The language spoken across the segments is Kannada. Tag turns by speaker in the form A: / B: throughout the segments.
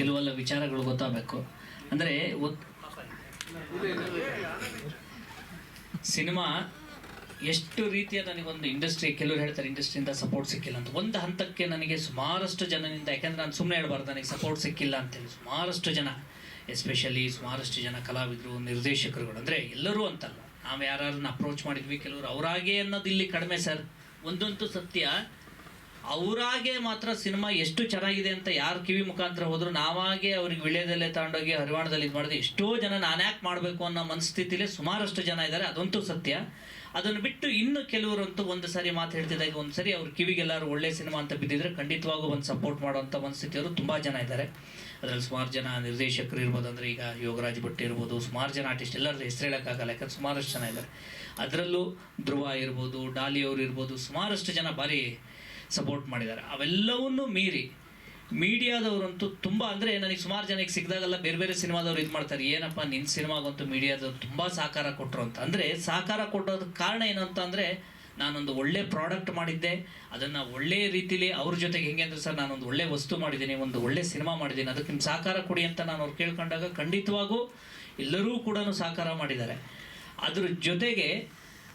A: ಕೆಲವೆಲ್ಲ ವಿಚಾರಗಳು ಗೊತ್ತಾಗಬೇಕು. ಅಂದ್ರೆ ಸಿನಿಮಾ ಎಷ್ಟು ರೀತಿಯ ನನಗೊಂದು ಇಂಡಸ್ಟ್ರಿ, ಕೆಲವರು ಹೇಳ್ತಾರೆ ಇಂಡಸ್ಟ್ರಿಯಿಂದ ಸಪೋರ್ಟ್ ಸಿಕ್ಕಿಲ್ಲ ಅಂತ. ಒಂದು ಹಂತಕ್ಕೆ ನನಗೆ ಸುಮಾರಷ್ಟು ಜನನಿಂದ, ಯಾಕಂದ್ರೆ ನಾನು ಸುಮ್ಮನೆ ಹೇಳ್ಬಾರ್ದು, ನನಗೆ ಸಪೋರ್ಟ್ ಸಿಕ್ಕಿಲ್ಲ ಅಂತೇಳಿ. ಸುಮಾರಷ್ಟು ಜನ ಎಸ್ಪೆಷಲಿ ಸುಮಾರಷ್ಟು ಜನ ಕಲಾವಿದರು, ನಿರ್ದೇಶಕರುಗಳು. ಅಂದರೆ ಎಲ್ಲರೂ ಅಂತಲ್ಲ. ನಾವು ಯಾರನ್ನ ಅಪ್ರೋಚ್ ಮಾಡಿದ್ವಿ, ಕೆಲವರು ಅವರಾಗೇ ಅನ್ನೋದು ಇಲ್ಲಿ ಕಡಿಮೆ ಸರ್ ಒಂದಂತೂ ಸತ್ಯ. ಅವರಾಗೆ ಮಾತ್ರ ಸಿನಿಮಾ ಎಷ್ಟು ಚೆನ್ನಾಗಿದೆ ಅಂತ ಯಾರು ಕಿವಿ ಮುಖಾಂತರ ಹೋದ್ರು ನಾವಾಗೆ ಅವ್ರಿಗೆ ವಿಳ್ಯದಲ್ಲೇ ತಗೊಂಡೋಗಿ ಹರಿವಾಣದಲ್ಲಿ ಇದು ಮಾಡಿದೆ ಎಷ್ಟೋ ಜನ ನಾನು ಯಾಕೆ ಮಾಡಬೇಕು ಅನ್ನೋ ಮನಸ್ಥಿತಿಲಿ ಸುಮಾರಷ್ಟು ಜನ ಇದ್ದಾರೆ ಅದಂತೂ ಸತ್ಯ. ಅದನ್ನು ಬಿಟ್ಟು ಇನ್ನು ಕೆಲವರಂತೂ ಒಂದು ಸಾರಿ ಮಾತು ಹೇಳ್ತಿದ್ದಾಗ ಒಂದು ಸಾರಿ ಅವ್ರ ಕಿವಿಗೆಲ್ಲರೂ ಒಳ್ಳೆ ಸಿನಿಮಾ ಅಂತ ಬಿದ್ದಿದ್ರೆ ಖಂಡಿತವಾಗೂ ಒಂದು ಸಪೋರ್ಟ್ ಮಾಡುವಂಥ ಮನಸ್ಥಿತಿಯವರು ತುಂಬ ಜನ ಇದ್ದಾರೆ ಅದರಲ್ಲಿ ಸುಮಾರು ಜನ ನಿರ್ದೇಶಕರು ಇರ್ಬೋದು ಅಂದರೆ ಈಗ ಯೋಗರಾಜ್ ಭಟ್ ಇರ್ಬೋದು, ಸುಮಾರು ಜನ ಆರ್ಟಿಸ್ಟ್ ಎಲ್ಲರ ಹೆಸರು ಹೇಳೋಕ್ಕಾಗಲ್ಲ ಯಾಕಂದ್ರೆ ಸುಮಾರಷ್ಟು ಜನ ಇದ್ದಾರೆ ಅದರಲ್ಲೂ ಧ್ರುವ ಇರ್ಬೋದು, ಡಾಲಿ ಅವರು ಇರ್ಬೋದು, ಸುಮಾರಷ್ಟು ಜನ ಭಾರಿ ಸಪೋರ್ಟ್ ಮಾಡಿದ್ದಾರೆ. ಅವೆಲ್ಲವನ್ನೂ ಮೀರಿ ಮೀಡಿಯಾದವರಂತೂ ತುಂಬ, ಅಂದರೆ ನನಗೆ ಸುಮಾರು ಜನಕ್ಕೆ ಸಿಕ್ಕಿದಾಗೆಲ್ಲ ಬೇರೆ ಬೇರೆ ಸಿನಿಮಾದವ್ರು ಇದು ಮಾಡ್ತಾರೆ. ಏನಪ್ಪ ನಿನ್ನ ಸಿನಿಮಾಗಂತೂ ಮೀಡಿಯಾದವ್ರು ತುಂಬ ಸಹಕಾರ ಕೊಟ್ಟರು ಅಂತ. ಅಂದರೆ ಸಹಕಾರ ಕೊಟ್ಟೋದಕ್ಕೆ ಕಾರಣ ಏನು ಅಂತ ಅಂದರೆ ನಾನೊಂದು ಒಳ್ಳೆ ಪ್ರಾಡಕ್ಟ್ ಮಾಡಿದ್ದೆ. ಅದನ್ನು ಒಳ್ಳೆ ರೀತಿಲಿ ಅವ್ರ ಜೊತೆಗೆ ಹೆಂಗೆ ಅಂದರೆ ಸರ್ ನಾನೊಂದು ಒಳ್ಳೆ ವಸ್ತು ಮಾಡಿದ್ದೀನಿ, ಒಂದು ಒಳ್ಳೆ ಸಿನಿಮಾ ಮಾಡಿದ್ದೀನಿ, ಅದಕ್ಕೆ ನಿಮ್ಮ ಸಹಕಾರ ಕೊಡಿ ಅಂತ ನಾನು ಅವ್ರು ಕೇಳ್ಕೊಂಡಾಗ ಖಂಡಿತವಾಗೂ ಎಲ್ಲರೂ ಕೂಡ ಸಹಕಾರ ಮಾಡಿದ್ದಾರೆ. ಅದ್ರ ಜೊತೆಗೆ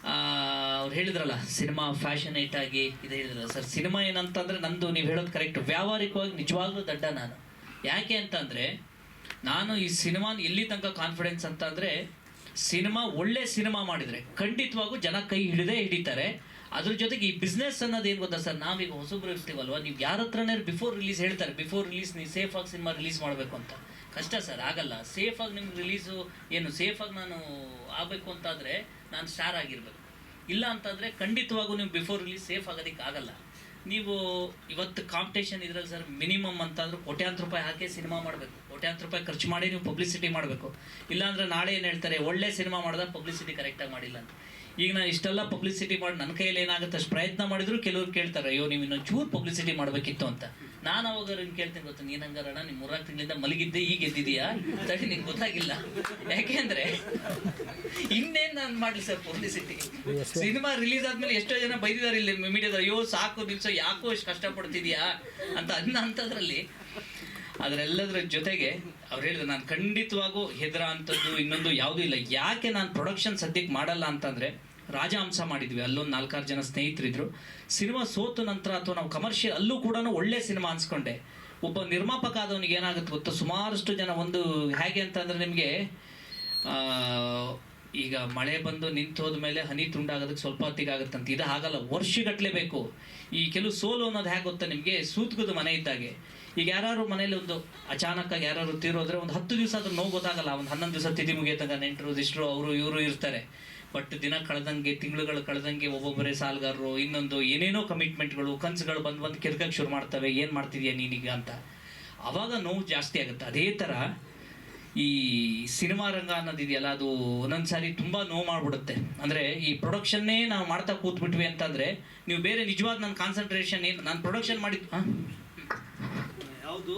A: ಅವ್ರು ಹೇಳಿದ್ರಲ್ಲ, ಸಿನಿಮಾ ಫ್ಯಾಷನ್ ಆಗಿ ಇದು ಹೇಳಿದ್ರಲ್ಲ. ಸರ್, ಸಿನಿಮಾ ಏನಂತಂದ್ರೆ ನಂದು ನೀವು ಹೇಳೋದು ಕರೆಕ್ಟ್. ವ್ಯಾವಹಾರಿಕವಾಗಿ ನಿಜವಾಗ್ಲೂ ದಡ್ಡ ನಾನು. ಯಾಕೆ ಅಂತಂದರೆ, ನಾನು ಈ ಸಿನಿಮಾ ಎಲ್ಲಿ ತನಕ ಕಾನ್ಫಿಡೆನ್ಸ್ ಅಂತಂದರೆ, ಸಿನಿಮಾ ಒಳ್ಳೆ ಸಿನಿಮಾ ಮಾಡಿದರೆ ಖಂಡಿತವಾಗೂ ಜನ ಕೈ ಹಿಡಿದೇ ಹಿಡಿತಾರೆ. ಅದ್ರ ಜೊತೆಗೆ ಈ ಬಿಸ್ನೆಸ್ ಅನ್ನೋದು ಏನು ಗೊತ್ತಾ ಸರ್? ನಾವೀಗ ಹೊಸಬ್ರು ಇರ್ತೀವಲ್ವ? ನೀವು ಯಾರ ಹತ್ರನೇ ಬಿಫೋರ್ ರಿಲೀಸ್ ಹೇಳ್ತಾರೆ. ಬಿಫೋರ್ ರಿಲೀಸ್ ನೀವು ಸೇಫಾಗಿ ಸಿನಿಮಾ ರಿಲೀಸ್ ಮಾಡಬೇಕು ಅಂತ. ಕಷ್ಟ ಸರ್, ಆಗಲ್ಲ. ಸೇಫಾಗಿ ನಿಮ್ಗೆ ರಿಲೀಸು ಏನು ಸೇಫಾಗಿ ನಾನು ಆಗಬೇಕು ಅಂತಾದರೆ ನಾನು ಸ್ಟಾರ್ ಆಗಿರ್ಬೇಕು. ಇಲ್ಲ ಅಂತಂದರೆ ಖಂಡಿತವಾಗೂ ನೀವು ಬಿಫೋರ್ ರಿಲೀಸ್ ಸೇಫ್ ಆಗೋದಕ್ಕೆ ಆಗಲ್ಲ ನೀವು ಇವತ್ತು ಕಾಂಪಿಟೇಷನ್ ಇದ್ರಲ್ಲಿ ಸರ್ ಮಿನಿಮಮ್ ಅಂತಂದ್ರೆ ಕೋಟ್ಯಾಂತರ ರೂಪಾಯಿ ಹಾಕಿ ಸಿನಿಮಾ ಮಾಡಬೇಕು. ಕೋಟ್ಯಾಂತರ ರೂಪಾಯಿ ಖರ್ಚು ಮಾಡಿ ನೀವು ಪಬ್ಲಿಸಿಟಿ ಮಾಡಬೇಕು. ಇಲ್ಲಾಂದ್ರೆ ನಾಳೆ ಏನು ಹೇಳ್ತಾರೆ, ಒಳ್ಳೆ ಸಿನಿಮಾ ಮಾಡಿದ ಪಬ್ಲಿಸಿಟಿ ಕರೆಕ್ಟಾಗಿ ಮಾಡಿಲ್ಲ ಅಂತ. ಈಗ ನಾನು ಇಷ್ಟೆಲ್ಲ ಪಬ್ಲಿಸಿಟಿ ಮಾಡಿ ನನ್ನ ಕೈಯಲ್ಲಿ ಏನಾಗುತ್ತೆ, ಅಷ್ಟು ಪ್ರಯತ್ನ ಮಾಡಿದ್ರು ಕೆಲವ್ರು ಕೇಳ್ತಾರೆ, ಅಯ್ಯೋ, ನೀವು ಇನ್ನೊಂದು ಚೂರು ಪಬ್ಲಿಸಿಟಿ ಮಾಡಬೇಕಿತ್ತು ಅಂತ. ನಾನು ಅವಾಗ ಹಿಂಗೆ ಕೇಳ್ತೀನಿ ಗೊತ್ತು? ನೀನು ಹಂಗಾರಣ ಮೂರಾರು ತಿಂಗಳಿಂದ ಮಲಗಿದ್ದೆ ಈಗ ಎದ್ದಿದೀಯಾ? ತಡಿ ನಿಂಗೆ ಗೊತ್ತಾಗಿಲ್ಲ. ಯಾಕೆಂದ್ರೆ ಇನ್ನೇನು ನಾನು ಮಾಡಲಿ ಸರ್ ಪಬ್ಲಿಸಿಟಿ ಸಿನಿಮಾ ರಿಲೀಸ್ ಆದ್ಮೇಲೆ ಎಷ್ಟೋ ಜನ ಬೈದಿದ್ದಾರೆ ಇಲ್ಲಿ ಮೀಡಿಯಾದ ಅಯ್ಯೋ ಸಾಕು ನಿಲ್ಸೋ ಯಾಕೋ ಇಷ್ಟು ಕಷ್ಟಪಡ್ತಿದ್ಯಾ? ಅಂತ ಅನ್ನ ಅಂಥದ್ರಲ್ಲಿ ಅದರೆಲ್ಲದರ ಜೊತೆಗೆ ಅವ್ರು ಹೇಳಿದ್ರು ನಾನು ಖಂಡಿತವಾಗೂ ಹೆದರ ಅಂಥದ್ದು ಇನ್ನೊಂದು ಯಾವುದೂ ಇಲ್ಲ. ಯಾಕೆ ನಾನು ಪ್ರೊಡಕ್ಷನ್ ಸದ್ಯಕ್ಕೆ ಮಾಡಲ್ಲ ಅಂತಂದರೆ ರಾಜಹಂಸ ಮಾಡಿದ್ವಿ. ಅಲ್ಲೊಂದು ನಾಲ್ಕಾರು ಜನ ಸ್ನೇಹಿತರಿದ್ರು. ಸಿನಿಮಾ ಸೋತು ನಂತರ ಅಥವಾ ನಾವು ಕಮರ್ಷಿಯಲ್ ಅಲ್ಲೂ ಕೂಡ ಒಳ್ಳೆ ಸಿನಿಮಾ ಅನ್ಸ್ಕೊಂಡೆ. ಒಬ್ಬ ನಿರ್ಮಾಪಕ ಆದವನಿಗೆ ಏನಾಗುತ್ತೆ ಗೊತ್ತಾ? ಸುಮಾರಷ್ಟು ಜನ ಒಂದು ಹೇಗೆ ಅಂತಂದರೆ ನಿಮಗೆ ಈಗ ಮಳೆ ಬಂದು ನಿಂತು ಹೋದ್ಮೇಲೆ ಹನಿ ತುಂಡಾಗೋದಕ್ಕೆ ಸ್ವಲ್ಪ ಹೊತ್ತಿಗೆ ಆಗುತ್ತಂತ. ಇದು ಹಾಗಲ್ಲ ವರ್ಷಗಟ್ಟಲೆ ಬೇಕು. ಈ ಕೆಲವು ಸೋಲು ಅನ್ನೋದು ಹೇಗೆ ಗೊತ್ತಾ ನಿಮಗೆ? ಸೂತ್ಕದ ಮನೆ ಇದ್ದಾಗೆ. ಈಗ ಯಾರು ಮನೇಲಿ ಒಂದು ಅಚಾನಕ್ಕಾಗಿ ಯಾರು ತೀರೋದ್ರೆ ಒಂದು ಹತ್ತು ದಿವಸ ಅದ್ರ ನೋವು ಗೊತ್ತಾಗಲ್ಲ. ಒಂದು ಹನ್ನೊಂದು ದಿವಸ ತಿದಿ ಮುಗಿಯತಂಗ ನೆಂಟರು ಇಷ್ಟರು ಅವರು, ಇವರು ಇರ್ತಾರೆ. ಬಟ್ ದಿನ ಕಳೆದಂಗೆ, ತಿಂಗಳುಗಳು ಕಳೆದಂಗೆ ಒಬ್ಬೊಬ್ಬರೇ ಸಾಲಗಾರರು, ಇನ್ನೊಂದು ಏನೇನೋ ಕಮಿಟ್ಮೆಂಟ್ಗಳು ಕನಸುಗಳು ಬಂದು ಬಂದು ಕಿರ್ಕಕ್ಕೆ ಶುರು ಮಾಡ್ತವೆ, ಏನು ಮಾಡ್ತಿದ್ಯಾ ನೀನೀಗ ಅಂತ. ಆವಾಗ ನೋವು ಜಾಸ್ತಿ ಆಗುತ್ತೆ. ಅದೇ ಥರ ಈ ಸಿನಿಮಾ ರಂಗ ಅನ್ನೋದಿದೆಯಲ್ಲ, ಅದು ಒಂದೊಂದು ಸಾರಿ ತುಂಬ ನೋವು ಮಾಡಿಬಿಡುತ್ತೆ. ಅಂದರೆ ಈ ಪ್ರೊಡಕ್ಷನ್ನೇ ನಾವು ಮಾಡ್ತಾ ಕೂತ್ಬಿಟ್ವಿ ಅಂತಂದರೆ, ನೀವು ಬೇರೆ ನಿಜವಾದ ನನ್ನ ಕಾನ್ಸಂಟ್ರೇಷನ್ ಏನು, ನಾನು ಪ್ರೊಡಕ್ಷನ್ ಮಾಡಿದ್ದು
B: ಯಾವುದು?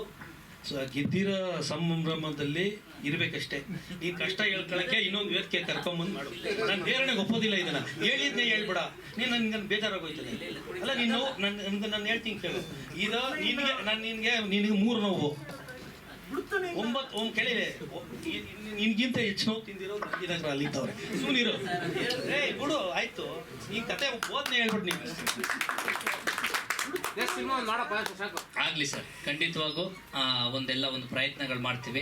B: ಗೆದ್ದಿರೋ ಸಂಭ್ರಮದಲ್ಲಿ ಇರ್ಬೇಕಷ್ಟೇ. ಈ ಕಷ್ಟ ಹೇಳ್ಕೊಳಕ್ಕೆ ಇನ್ನೊಂದು ವೇದಿಕೆ ಕರ್ಕೊಂಬಂದು ಮಾಡು. ನಾನು ಬೇರೆನಾಗ ಒಪ್ಪೋದಿಲ್ಲ ಇದನ್ನ. ಹೇಳಿದ್ನೇ ಹೇಳ್ಬೇಡ. ನೀನು ನನ್ಗೆ ಬೇಜಾರಾಗೋಯ್ತದೆ ಅಲ್ಲ, ನೀನು ನನ್ನ ನಾನು ಹೇಳ್ತೀನಿ ಕೇಳು. ಇದು ನಿನ್ಗೆ, ನಾನು ನಿನ್ಗೆ, ನಿನಗೆ ಮೂರು ನೋವು. ಒಂಬತ್ತು, ಒಂದು ಕೇಳಿದೆ ನಿನ್ಗಿಂತ ಹೆಚ್ಚು ನೋವು ತಿಂದಿರೋ ಅಲ್ಲಿ ಅಲ್ಲಿದ್ದವ್ರೆ. ಸುಮ್ಮನಿರು ಏ ಬಿಡು, ಆಯ್ತು. ಈ ಕತೆ ಓದ್ನೆ ಹೇಳ್ಬಿಟ್ಟು ನೀನು.
A: ಆಗಲಿ ಸರ್. ಖಂಡಿತವಾಗೂ ಒಂದೆಲ್ಲ ಒಂದು ಪ್ರಯತ್ನಗಳು ಮಾಡ್ತೀವಿ.